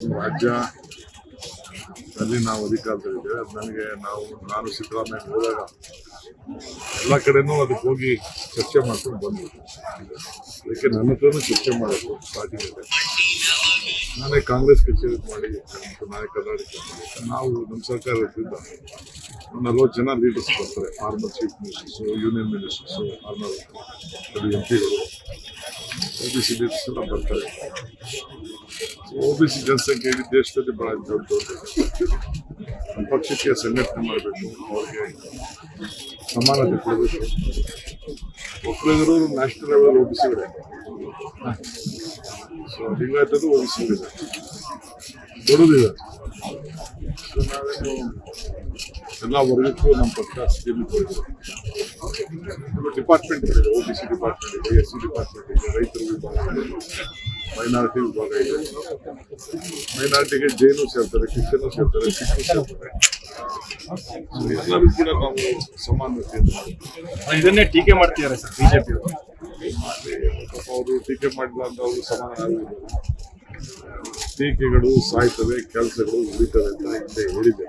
ರಾಜ್ಯ ಅಲ್ಲಿ ನಾವು ಅಧಿಕಾರದಲ್ಲಿದ್ದೇವೆ ಅದು ನನಗೆ ನಾವು, ನಾನು ಸಿದ್ದರಾಮಯ್ಯ ಹೋದಾಗ ಎಲ್ಲ ಕಡೆನೂ ಅದಕ್ಕೆ ಹೋಗಿ ಚರ್ಚೆ ಮಾಡ್ಕೊಂಡು ಬಂದ್ವಿ. ಅದಕ್ಕೆ ನನ್ನ ಹತ್ರನೂ ಚರ್ಚೆ ಮಾಡಬೇಕು ಪಾರ್ಟಿಗೆ ನಾನೇ ಕಾಂಗ್ರೆಸ್ ಕಚೇರಿ ಮಾಡಿ ನಾಯಕ ನಾವು ನಮ್ಮ ಸರ್ಕಾರ ಇದ್ರಿಂದ ನಲ್ವತ್ತು ಜನ ಲೀಡರ್ಸ್ ಬರ್ತಾರೆ. Former chief ministers union ministers former M ಪಿಗಳು O B C leaders ಎಲ್ಲ ಬರ್ತಾರೆ ಒ ಬಿ ಸಿ ಜನಸಂಖ್ಯೆ ಇಡೀ ದೇಶದಲ್ಲಿ ಬಹಳ ದೊಡ್ಡದು ನಮ್ಮ ಪಕ್ಷಕ್ಕೆ ಸಂಘಟನೆ ಮಾಡಬೇಕು ಅವ್ರಿಗೆ ಸಮಾನತೆ ಕೊಡಬೇಕು ಒಕ್ಕಲಿಗರು ನ್ಯಾಷನಲ್ ಲೆವೆಲ್ ಒ ಬಿ ಸಿಗಳೇ ಸೊ ಲಿಂಗಾಯತದ್ದು ಒ ಬಿ ಸಿ ಇದೆ ದೊಡ್ಡದಿದೆ ಸೊ ನಾವೇನು ಎಲ್ಲ ವರ್ಗಕ್ಕೂ ನಮ್ಮ ಪಕ್ಷ ಸ್ಕೀಮ್ ಡಿಪಾರ್ಟ್ಮೆಂಟ್ ಇದೆ ಒ ಬಿ ಸಿ ಡಿಪಾರ್ಟ್ಮೆಂಟ್ ಇದೆ ಎಸ್ ಸಿ ಡಿಪಾರ್ಟ್ಮೆಂಟ್ ಇದೆ ರೈತರ ವಿಭಾಗ ಇದೆ ಮೈನಾರಿಟಿ ವಿಭಾಗ ಇದೆ. ಮೈನಾರಿಟಿಗೆ ಜೈನು ಸೇರ್ತಾರೆ ಕ್ರಿಶ್ಚಿಯನ್ ಸೇರ್ತಾರೆ ಸಿಖ್ಖು ಸೇರ್ತಾರೆ. ಎಲ್ಲರೂ ಕೂಡ ನಾವು ಸಮಾನತೆ ಇದನ್ನೇ ಟೀಕೆ ಮಾಡ್ತಿದ್ದಾರೆ ಸರ್ ಬಿಜೆಪಿ ಅವರು. ಟೀಕೆ ಮಾಡಿಲ್ಲ ಅಂತ ಅವರು ಸಮಾನ ಟೀಕೆಗಳು ಸಾಯ್ತವೆ ಕೆಲಸಗಳು ಉಳಿತವೆ ಅಂತ ಹಿಂದೆ ಹೇಳಿದ್ದೆ